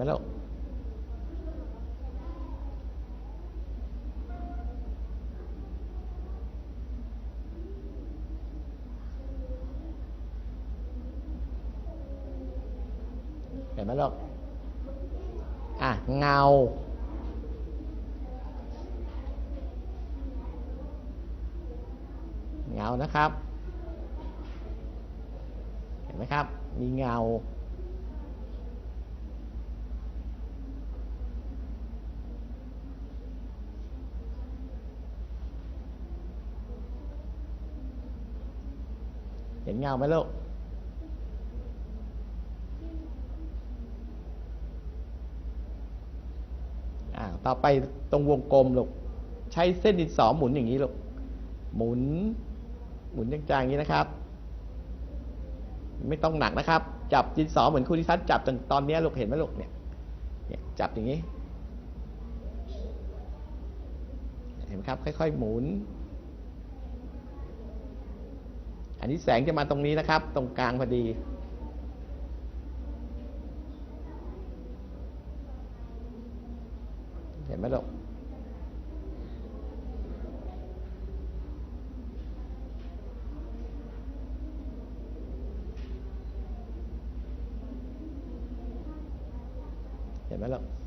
ไหมลูกเห็นไหมลูกอะ เงา เงานะครับ เห็นไหมครับ มีเงา ห็นเงาไหมลูกอ่าต่อไปตรงวงกลมลูกใช้เส้นดินสอหมุนอย่างนี้ลูกหมุน หมุนจางๆอย่างนี้นะครับ ไม่ต้องหนักนะครับ จับดินสอเหมือนครูดิทัศน์จับตอนตอนนี้ลูกเห็นไหมลูกเนี่ยเนี่ยจับอย่างนี้ เห็นไหมครับ ค่อย ๆ หมุน อันนี้แสงจะมาตรงนี้นะครับ ตรงกลางพอดี เห็นไหมลูกเห็นไหมลูก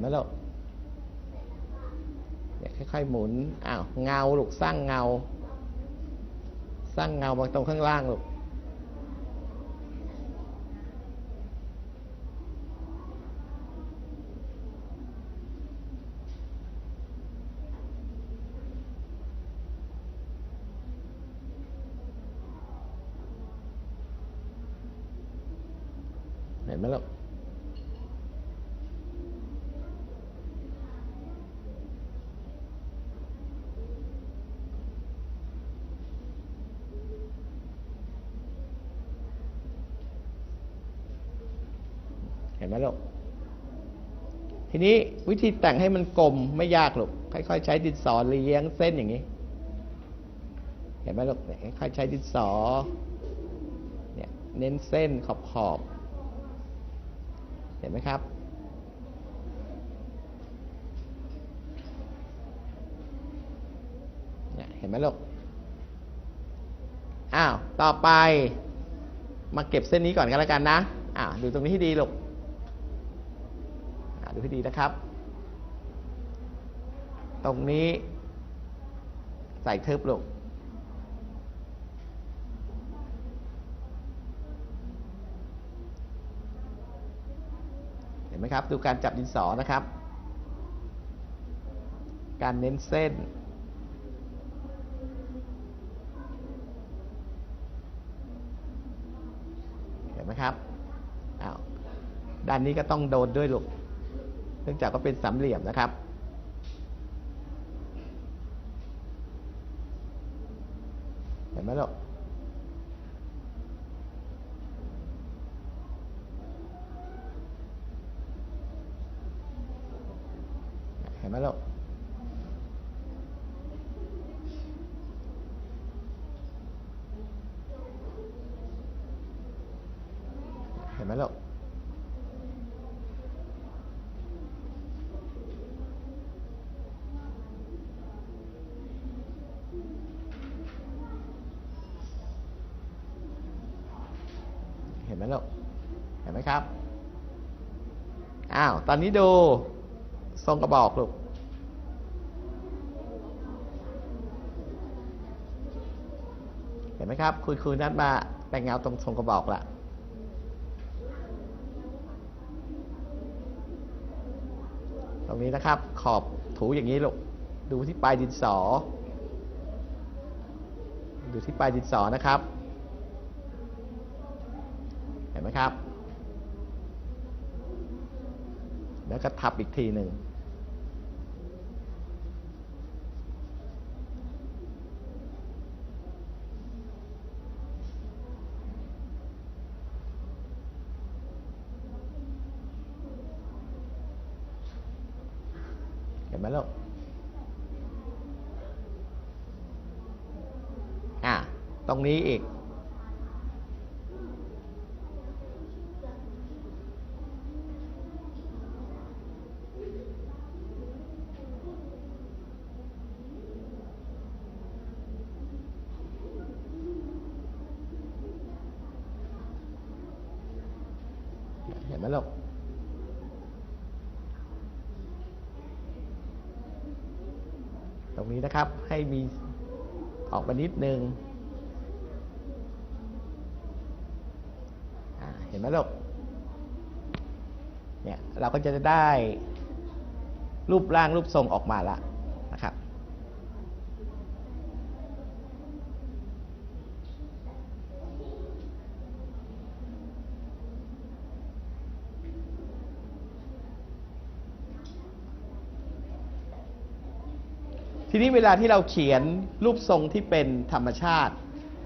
ไหมลูกเนี่ยค่อยๆหมุนอ้าวเงาลูกสร้างเงา สร้างเงามาตรงข้างล่างลูกเห็นไหมลูก ไหมลูกทีนี้วิธีแต่งให้มันกลมไม่ยากหรอกค่อยๆใช้ดินสอเลี้ยงเส้นอย่างนี้ เห็นไหมลูกค่อยๆใช้ดินสอเนี่ยเน้นเส้นขอบขอบๆเห็นไหมครับเนี่ยเห็นไหมลูก อ้าว ต่อไป มาเก็บเส้นนี้ก่อนกันแล้วกันนะ อ่าดูตรงนี้ให้ดีลูก ดูให้ดีนะครับ ตรงนี้ใส่ทึบลูกเห็นไหมครับ ดูการจับดินสอนะครับ การเน้นเส้นเห็นไหมครับอ้าวด้านนี้ก็ต้องโดนด้วยลูก เนื่องจากก็เป็นสามเหลี่ยมนะครับ เห็นไหมลูกเห็นไหมลูก เห็นไหมลูก เห็นไหมลูกเห็นไหมครับอ้าวตอนนี้ดูทรงกระบอกลูกเห็นไหมครับ คุณครูนัดมาแต่งเงาตรงทรงกระบอกละตรงนี้นะครับ ขอบถูอย่างนี้ลูกดูที่ปลายดินสอ ดูที่ปลายดินสอนะครับ็นไหมครับ แล้วก็ทับอีกทีหนึ่งเห็นไหมลูกอะ ตรงนี้อีก รงนี้นะครับ ให้มีออกมานิดนึงอ่าเห็นไหมลูกเนี่ยเราก็จะได้รูปร่างรูปทรงออกมาละนะครับ ทีนี้เวลาที่เราเขียนรูปทรงที่เป็นธรรมชาติ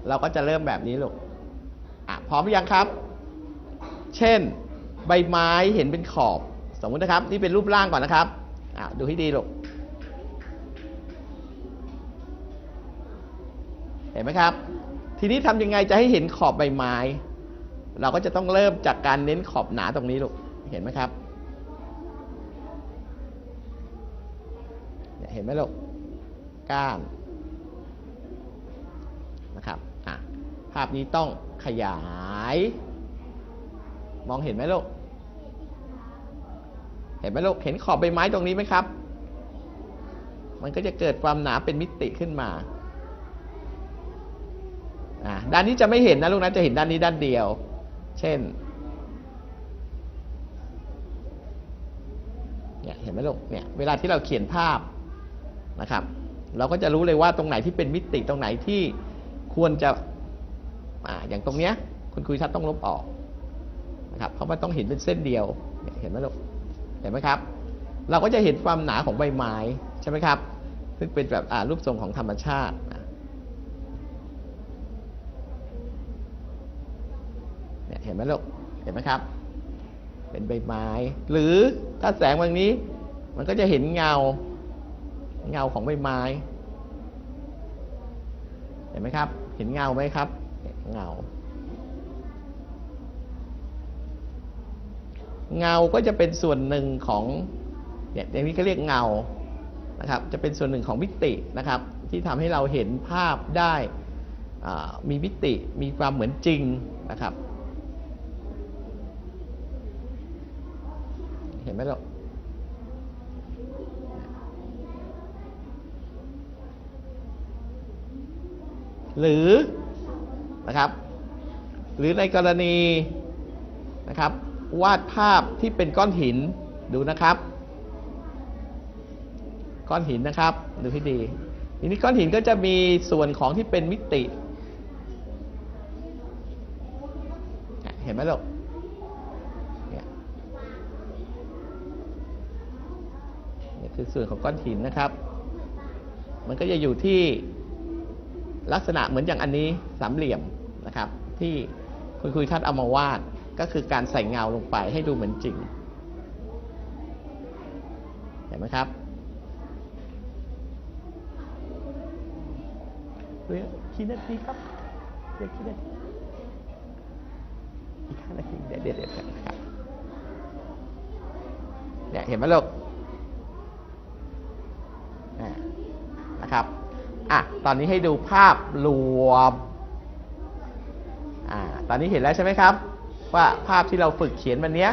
เราก็จะเริ่มแบบนี้ลูกอะพร้อมหรือยังครับ เช่น ใบไม้เห็นเป็นขอบ สมมุตินะครับ นี่เป็นรูปร่างก่อนนะครับอะดูให้ดีลูกเห็นไหมครับ ทีนี้ทำยังไงจะให้เห็นขอบใบไม้ เราก็จะต้องเริ่มจากการเน้นขอบหนาตรงนี้ลูกเห็นไหมครับเห็นไหมลูก ก้านนะครับภาพนี้ต้องขยาย มองเห็นไหมลูก เห็นไหมลูก เห็นขอบใบไม้ตรงนี้ไหมครับ มันก็จะเกิดความหนาเป็นมิติขึ้นมาด้านนี้จะไม่เห็นนะลูกนะ จะเห็นด้านนี้ด้านเดียว เช่นเนี่ยเห็นไหมลูก เนี่ย เวลาที่เราเขียนภาพนะครับ เราก็จะรู้เลยว่าตรงไหนที่เป็นมิติตรงไหนที่ควรจะอ่าอย่างตรงเนี้ยคุณคุยทัศน์ต้องลบออกนะครับเพราะมันต้องเห็นเป็นเส้นเดียวเห็นไหมลูกเห็นไหมครับ เราก็จะเห็นความหนาของใบไม้ใช่ไหมครับ ซึ่งเป็นแบบอ่ารูปทรงของธรรมชาติเนี่ยเห็นไหมลูกเห็นไหมครับ เป็นใบไม้ หรือถ้าแสงแบบนี้ มันก็จะเห็นเงา เงาของใบไม้ เห็นไหมครับ เห็นเงาไหมครับ เงา เงาก็จะเป็นส่วนหนึ่งของเนี่ยอย่างนี้ก็เรียกเงานะครับ จะเป็นส่วนหนึ่งของมิตินะครับ ที่ทำให้เราเห็นภาพได้อ่ามีมิติมีความเหมือนจริงนะครับ เห็นไหมลูก หรือนะครับ หรือในกรณีนะครับ วาดภาพที่เป็นก้อนหินดูนะครับ ก้อนหินนะครับดูให้ดีทีนี้ก้อนหินก็จะมีส่วนของที่เป็นมิติ เห็นไหมลูกเนี่ยนี่คือส่วนของก้อนหินนะครับ มันก็จะอยู่ที่ ลักษณะเหมือนอย่างอันนี้สามเหลี่ยมนะครับ ที่คุณคุยทัศน์เอามาวาดก็คือการใส่เงาลงไปให้ดูเหมือนจริง เห็นไหมครับเหลือกี่นาทีครับเหลือกี่นาทีอีกห้านาทีเดี๋ยวเดี๋ยวเดี๋ยวครับเนี่ยเห็นไหมลูกนะครับ อะตอนนี้ให้ดูภาพรวมอ่าตอนนี้เห็นแล้วใช่ไหมครับ ว่าภาพที่เราฝึกเขียนวันเนี้ย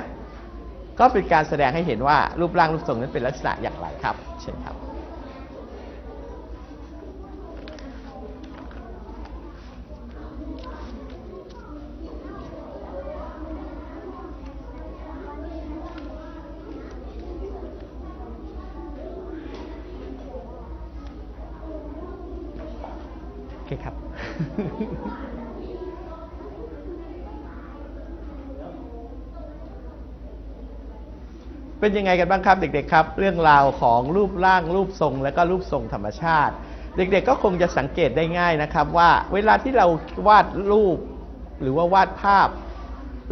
ก็เป็นการแสดงให้เห็นว่ารูปร่างรูปทรงนั้นเป็นลักษณะอย่างไรครับ เช่นครับ คครับ เป็นยังไงกันบ้างครับ เด็กๆครับ เรื่องราวของรูปร่างรูปทรง และก็รูปทรงธรรมชาติ เด็กๆก็คงจะสังเกตได้ง่ายนะครับ ว่าเวลาที่เราวาดรูปหรือว่าวาดภาพ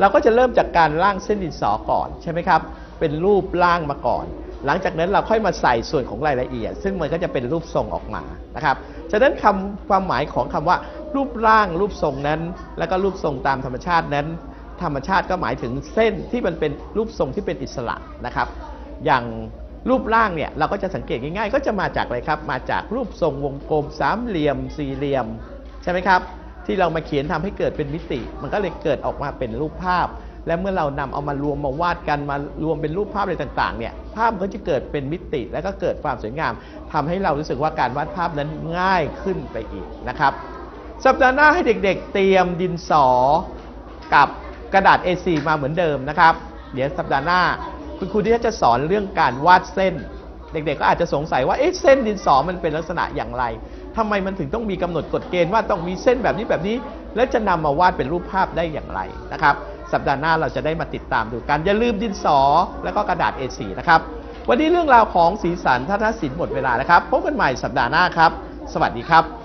เราก็จะเริ่มจากการร่างเส้นดินสอก่อนใช่ไหมครับ เป็นรูปร่างมาก่อน หลังจากนั้นเราค่อยมาใส่ส่วนของรายละเอียด ซึ่งมันก็จะเป็นรูปทรงออกมานะครับฉะนั้นคำความหมายของคำว่า รูปร่าง รูปทรงนั้น แล้วก็รูปทรงตามธรรมชาตินั้น ธรรมชาติก็หมายถึงเส้นที่มันเป็นรูปทรงที่เป็นอิสระนะครับ อย่างรูปร่างเนี่ยเราก็จะสังเกตง่ายๆ ก็จะมาจากอะไรครับ มาจากรูปทรงวงกลมสามเหลี่ยม สี่เหลี่ยม ใช่ไหมครับ ที่เรามาเขียนทำให้เกิดเป็นมิติ มันก็เลยเกิดออกมาเป็นรูปภาพ และเมื่อเรานำเอามารวมมาวาดกันมารวมเป็นรูปภาพอะไรต่างๆเนี่ยภาพมันก็จะเกิดเป็นมิติ และก็เกิดความสวยงามทำให้เรารู้สึกว่าการวาดภาพนั้นง่ายขึ้นไปอีกนะครับ สัปดาห์หน้าให้เด็กๆ เตรียมดินสอกับกระดาษ A4 มาเหมือนเดิมนะครับ เดี๋ยวสัปดาห์หน้า คุณครูที่จะสอนเรื่องการวาดเส้น เด็กๆก็อาจจะสงสัยว่าเอ๊ะเส้นดินสอมันเป็นลักษณะอย่างไรทำไมมันถึงต้องมีกำหนดกฎเกณฑ์ว่าต้องมีเส้นแบบนี้แบบนี้ แล้วจะนำมาวาดเป็นรูปภาพได้อย่างไรนะครับ สัปดาห์หน้าเราจะได้มาติดตามดูกัน อย่าลืมดินสอ และก็กระดาษ A4 นะครับ วันนี้เรื่องราวของสีสันทัศนศิลป์หมดเวลาแล้วครับ พบกันใหม่สัปดาห์หน้าครับ สวัสดีครับ